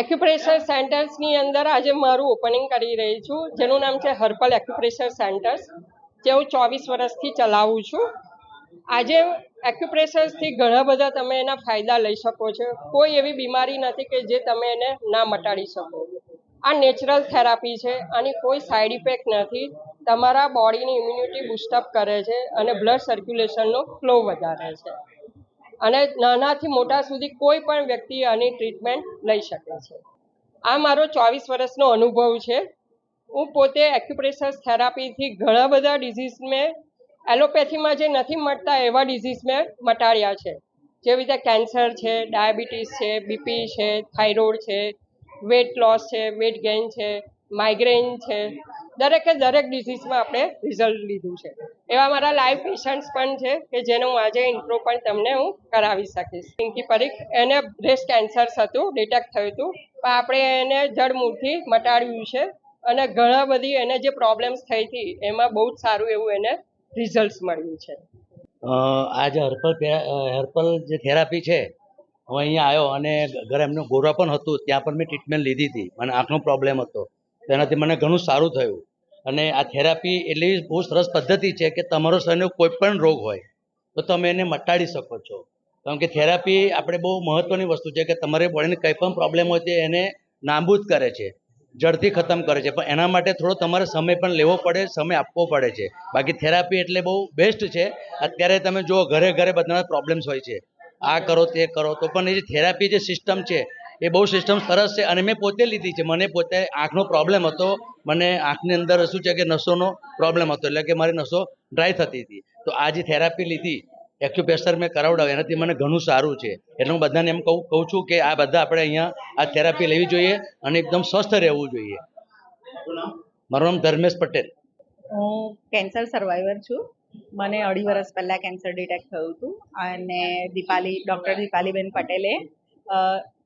Acupressure સેન્ટર્સની અંદર આજે મારું ઓપનિંગ કરી રહી છું. જેનું નામ છે હર્પલ એક્યુપ્રેશર સેન્ટર્સ જે હું ચોવીસ વર્ષથી ચલાવું છું. આજે એક્યુપ્રેશર્સથી ઘણા બધા તમે એના ફાયદા લઈ શકો છો. કોઈ એવી બીમારી નથી કે જે તમે એને ના મટાડી શકો. આ નેચરલ થેરાપી છે. આની કોઈ સાઈડ ઇફેક્ટ નથી. તમારા બોડીની ઇમ્યુનિટી બુસ્ટઅપ કરે છે અને બ્લડ સર્ક્યુલેશનનો ફ્લો વધારે છે. અને નાનાથી મોટા સુધી કોઈ પણ વ્યક્તિ આની ટ્રીટમેન્ટ લઈ શકે છે. આ મારો ચોવીસ વર્ષનો અનુભવ છે. હું પોતે એક્યુપ્રેશર થેરાપીથી ઘણા બધા ડિઝીઝ મેં એલોપેથીમાં જે નથી મળતા એવા ડિઝીઝ મેં મટાડ્યા છે. જેવી રીતે કેન્સર છે ડાયાબિટીસ છે બીપી છે થાઇરોઇડ છે વેટ લોસ છે વેટ ગેઇન છે માઇગ્રેન છે દરેકે દરેક ડિઝીઝમાં આપણે રિઝલ્ટ લીધું છે. એવા મારા લાઈવ પેશન્ટ્સ પણ છે કે જેનો હું આજે ઇન્ટ્રો પણ તમને હું કરાવી શકીશ. પિંકી પરીખ. એને બ્રેસ્ટ કેન્સર હતું ડિટેક્ટ થયું હતું. પણ આપણે એને જડમૂળથી મટાડ્યું છે અને ઘણા બધી એને જે પ્રોબ્લેમ્સ થઈ હતી, એમાં બહુ જ સારું એવું એને રિઝલ્ટ મળ્યું છે. આ જે હર્પલ હર્પલ જે થેરાપી છે, હું અહીંયા આવ્યો અને ઘરે એમનું ગોરા પણ હતું, ત્યાં પણ મેં ટ્રીટમેન્ટ લીધી હતી. મને આંખનો પ્રોબ્લેમ હતો. તેનાથી મને ઘણું સારું થયું. અને આ થેરાપી એટલી બહુ સરસ પદ્ધતિ છે કે તમારો શરીરનો કોઈ પણ રોગ હોય, તો તમે એને મટાડી શકો છો. કારણ કે થેરાપી આપણે બહુ મહત્વની વસ્તુ છે કે તમારે બોડીને કંઈ પણ પ્રોબ્લેમ હોય તે એને નાબૂદ કરે છે જડથી ખતમ કરે છે. પણ એના માટે થોડો તમારે સમય પણ લેવો પડે, સમય આપવો પડે છે. બાકી થેરાપી એટલે બહુ બેસ્ટ છે. અત્યારે તમે જુઓ ઘરે ઘરે બધાના પ્રોબ્લેમ્સ હોય છે. આ કરો, તે કરો. તો પણ એ જે થેરાપી જે સિસ્ટમ છે એ બહુ સિસ્ટમ સરસ છે અને મેં પોતે લીધી છે. મને પોતે આંખનો પ્રોબ્લેમ હતો. મને આંખની અંદર શું છે કે નસોનો પ્રોબ્લેમ હતો. એટલે કે મારી નસો ડ્રાય થતી હતી. તો આ જે થેરાપી લીધી. એક્યુપ્રેશર મેં કરાવડાવ એનાથી મને ઘણું સારું છે. એટલે હું બધાને એમ કહું કહું છું કે આ બધા આપણે અહીંયા આ થેરાપી લેવી જોઈએ અને એકદમ સ્વસ્થ રહેવું જોઈએ. મારું નામ ધર્મેશ પટેલ. હું કેન્સર સર્વાઈવર છું. મને અઢી વર્ષ પહેલાં કેન્સર ડિટેક્ટ થયું હતું. અને દીપાલી ડૉક્ટર દીપાલીબેન પટેલે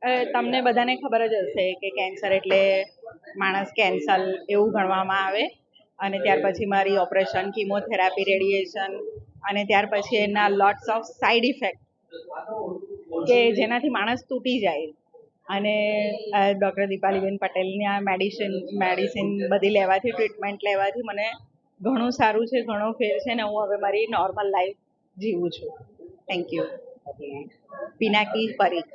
તમને બધાને ખબર જ હશે કે કેન્સર એટલે માણસ કેન્સલ એવું ગણવામાં આવે. અને ત્યાર પછી મારી ઓપરેશન કીમોથેરાપી રેડિએશન અને ત્યાર પછી એના લોટ્સ ઓફ સાઈડ ઇફેક્ટ કે જેનાથી માણસ તૂટી જાય. અને ડૉક્ટર દીપાલીબેન પટેલની આ મેડિસિન મેડિસિન બધી લેવાથી ટ્રીટમેન્ટ લેવાથી મને ઘણું સારું છે, ઘણો ફેર છે ને હું હવે મારી નોર્મલ લાઈફ જીવું છું. Thank you Pinaki Parikh